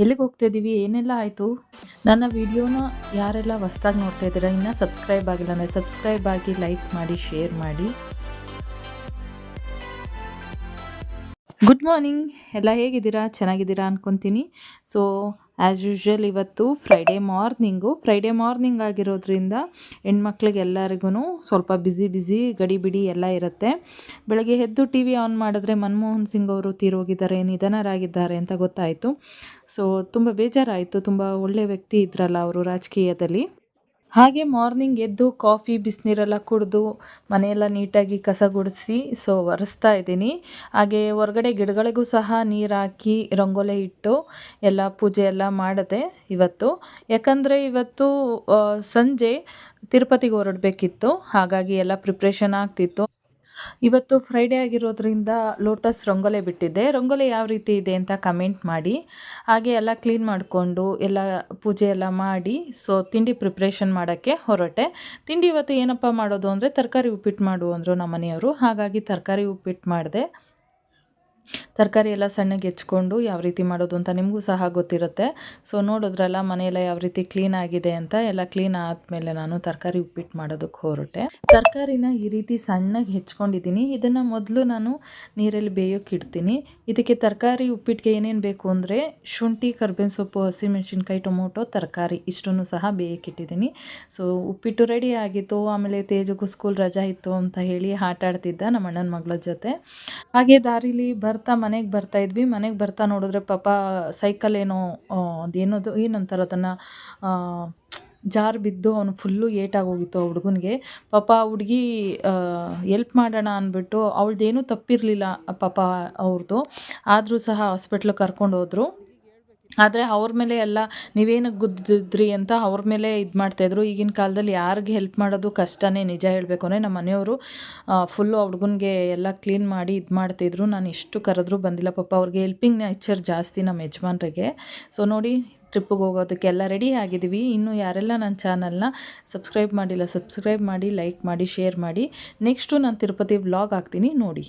ಎಲ್ಲಿಗೆ ಹೋಗ್ತಾ ಇದ್ದೀವಿ ಏನೆಲ್ಲ ಆಯಿತು? ನನ್ನ ವಿಡಿಯೋನ ಯಾರೆಲ್ಲ ಹೊಸ್ದಾಗಿ ನೋಡ್ತಾ ಇದ್ದೀರಾ, ಇನ್ನೂ ಸಬ್ಸ್ಕ್ರೈಬ್ ಆಗಿಲ್ಲ ಅಂದರೆ ಸಬ್ಸ್ಕ್ರೈಬ್ ಆಗಿ ಲೈಕ್ ಮಾಡಿ, ಶೇರ್ ಮಾಡಿ. Good morning. ಎಲ್ಲ ಹೇಗಿದ್ದೀರಾ? ಚೆನ್ನಾಗಿದ್ದೀರಾ ಅಂದ್ಕೊತೀನಿ ಸೊ ಆ್ಯಸ್ ಯೂಶ್ವಲ್ ಇವತ್ತು ಫ್ರೈಡೇ ಮಾರ್ನಿಂಗು ಫ್ರೈಡೇ ಮಾರ್ನಿಂಗ್ ಆಗಿರೋದ್ರಿಂದ ಹೆಣ್ಮಕ್ಳಿಗೆಲ್ಲರಿಗೂ ಸ್ವಲ್ಪ ಬ್ಯುಸಿ ಬ್ಯುಸಿ ಗಡಿಬಿಡಿ ಎಲ್ಲ ಇರುತ್ತೆ. ಬೆಳಗ್ಗೆ ಎದ್ದು ಟಿ ವಿ ಆನ್ ಮಾಡಿದ್ರೆ ಮನಮೋಹನ್ ಸಿಂಗ್ ಅವರು ತೀರೋಗಿದ್ದಾರೆ, ನಿಧನರಾಗಿದ್ದಾರೆ ಅಂತ ಗೊತ್ತಾಯಿತು. ಸೊ ತುಂಬ ಬೇಜಾರಾಯಿತು. ತುಂಬ ಒಳ್ಳೆಯ ವ್ಯಕ್ತಿ ಇದ್ರಲ್ಲ ಅವರು ರಾಜಕೀಯದಲ್ಲಿ. ಹಾಗೆ ಮಾರ್ನಿಂಗ್ ಎದ್ದು ಕಾಫಿ, ಬಿಸಿನೀರೆಲ್ಲ ಕುಡಿದು ಮನೆಯೆಲ್ಲ ನೀಟಾಗಿ ಕಸ ಗುಡಿಸಿ ಸೊ ಒರೆಸ್ತಾ ಇದ್ದೀನಿ. ಹಾಗೆ ಹೊರಗಡೆ ಗಿಡಗಳಿಗೂ ಸಹ ನೀರು ಹಾಕಿ ರಂಗೋಲೆ ಇಟ್ಟು ಎಲ್ಲ ಪೂಜೆ ಎಲ್ಲ ಮಾಡಿದೆ ಇವತ್ತು. ಯಾಕಂದರೆ ಇವತ್ತು ಸಂಜೆ ತಿರುಪತಿಗೆ ಹೊರಡಬೇಕಿತ್ತು. ಹಾಗಾಗಿ ಎಲ್ಲ ಪ್ರಿಪ್ರೇಷನ್ ಆಗ್ತಿತ್ತು. ಇವತ್ತು ಫ್ರೈಡೇ ಆಗಿರೋದ್ರಿಂದ ಲೋಟಸ್ ರಂಗೋಲೆ ಬಿಟ್ಟಿದ್ದೆ. ರಂಗೋಲೆ ಯಾವ ರೀತಿ ಇದೆ ಅಂತ ಕಮೆಂಟ್ ಮಾಡಿ. ಹಾಗೆ ಎಲ್ಲ ಕ್ಲೀನ್ ಮಾಡಿಕೊಂಡು ಎಲ್ಲ ಪೂಜೆ ಎಲ್ಲ ಮಾಡಿ. ಸೊ ತಿಂಡಿ ಪ್ರಿಪ್ರೇಷನ್ ಮಾಡೋಕ್ಕೆ ಹೊರಟೆ. ತಿಂಡಿ ಇವತ್ತು ಏನಪ್ಪ ಮಾಡೋದು ಅಂದರೆ ತರಕಾರಿ ಉಪ್ಪಿಟ್ಟು ಮಾಡು ಅಂದರು ನಮ್ಮ ಮನೆಯವರು ಹಾಗಾಗಿ ತರಕಾರಿ ಉಪ್ಪಿಟ್ಟು ಮಾಡಿದೆ. ತರಕಾರಿ ಎಲ್ಲ ಸಣ್ಣಗೆ ಹೆಚ್ಕೊಂಡು ಯಾವ ರೀತಿ ಮಾಡೋದು ಅಂತ ನಿಮಗೂ ಸಹ ಗೊತ್ತಿರುತ್ತೆ. ಸೊ ನೋಡಿದ್ರಲ್ಲ, ಮನೆಯೆಲ್ಲ ಯಾವ ರೀತಿ ಕ್ಲೀನ್ ಆಗಿದೆ ಅಂತ ಎಲ್ಲ ಕ್ಲೀನ್ ಆದಮೇಲೆ ನಾನು ತರಕಾರಿ ಉಪ್ಪಿಟ್ಟು ಮಾಡೋದಕ್ಕೆ ಹೊರಟೆ. ತರಕಾರಿನ ಈ ರೀತಿ ಸಣ್ಣಗೆ ಹೆಚ್ಕೊಂಡಿದ್ದೀನಿ. ಇದನ್ನು ಮೊದಲು ನಾನು ನೀರಲ್ಲಿ ಬೇಯೋಕೆ ಇಡ್ತೀನಿ. ಇದಕ್ಕೆ ತರಕಾರಿ ಉಪ್ಪಿಟ್ಟಿಗೆ ಏನೇನು ಬೇಕು ಅಂದರೆ ಶುಂಠಿ, ಕರ್ಬೇವಿನ ಸೊಪ್ಪು, ಹಸಿಮೆಣಸಿನ್ಕಾಯಿ, ಟೊಮೊಟೊ, ತರಕಾರಿ ಇಷ್ಟನ್ನು ಸಹ ಬೇಯಕ್ಕಿಟ್ಟಿದ್ದೀನಿ ಸೊ ಉಪ್ಪಿಟ್ಟು ರೆಡಿ ಆಗಿತ್ತು. ಆಮೇಲೆ ತೇಜಗೂ ಸ್ಕೂಲ್ ರಜಾ ಇತ್ತು ಅಂತ ಹೇಳಿ ಆಟ ಆಡ್ತಿದ್ದ ನಮ್ಮ ಅಣ್ಣನ ಮಗಳ ಜೊತೆ. ಹಾಗೆ ದಾರಿಲಿ ಬರ್ತಾ ಮನೆಗೆ ಬರ್ತಾ ಇದ್ವಿ. ಮನೆಗೆ ಬರ್ತಾ ನೋಡಿದ್ರೆ ಪಾಪ ಸೈಕಲ್ ಏನೋ ಅದೇನೋದು, ಏನಂತಾರೆ ಅದನ್ನು ಜಾರ್ ಬಿದ್ದು ಅವನು ಫುಲ್ಲು ಏಟಾಗೋಗಿತ್ತು ಆ ಹುಡುಗನಿಗೆ. ಪಾಪ ಆ ಹುಡುಗಿ ಎಲ್ಪ್ ಮಾಡೋಣ ಅಂದ್ಬಿಟ್ಟು ಅವಳದೇನೂ ತಪ್ಪಿರಲಿಲ್ಲ ಪಾಪ ಅವ್ರದ್ದು ಆದರೂ ಸಹ ಹಾಸ್ಪಿಟ್ಲಿಗೆ ಕರ್ಕೊಂಡು ಹೋದ್ರು ಆದರೆ ಅವ್ರ ಮೇಲೆ ಎಲ್ಲ ನೀವೇನಕ್ಕೆ ಗುದ್ದಿದ್ರಿ ಅಂತ ಅವ್ರ ಮೇಲೆ ಇದು ಮಾಡ್ತಾಯಿದ್ರು ಈಗಿನ ಕಾಲದಲ್ಲಿ ಯಾರಿಗೆ ಹೆಲ್ಪ್ ಮಾಡೋದು ಕಷ್ಟನೇ ನಿಜ ಹೇಳಬೇಕು ಅಂದರೆ ನಮ್ಮ ಮನೆಯವರು ಫುಲ್ಲು ಆ ಹುಡುಗನಿಗೆ ಎಲ್ಲ ಕ್ಲೀನ್ ಮಾಡಿ ಇದು ಮಾಡ್ತಿದ್ರು ನಾನು ಎಷ್ಟು ಕರೆದ್ರೂ ಬಂದಿಲ್ಲ. ಪಾಪ ಅವ್ರಿಗೆ ಹೆಲ್ಪಿಂಗ್ ನೇಚರ್ ಜಾಸ್ತಿ ನಮ್ಮ ಯಜಮಾನ್ರಿಗೆ. ಸೊ ನೋಡಿ ಟ್ರಿಪ್ಪಿಗೆ ಹೋಗೋದಕ್ಕೆಲ್ಲ ರೆಡಿ ಆಗಿದ್ದೀವಿ ಇನ್ನು ಯಾರೆಲ್ಲ ನನ್ನ ಚಾನಲ್ನ ಸಬ್ಸ್ಕ್ರೈಬ್ ಮಾಡಿಲ್ಲ ಸಬ್ಸ್ಕ್ರೈಬ್ ಮಾಡಿ ಲೈಕ್ ಮಾಡಿ ಶೇರ್ ಮಾಡಿ. ನೆಕ್ಸ್ಟು ನಾನು ತಿರುಪತಿ ವ್ಲಾಗ್ ಹಾಕ್ತೀನಿ. ನೋಡಿ.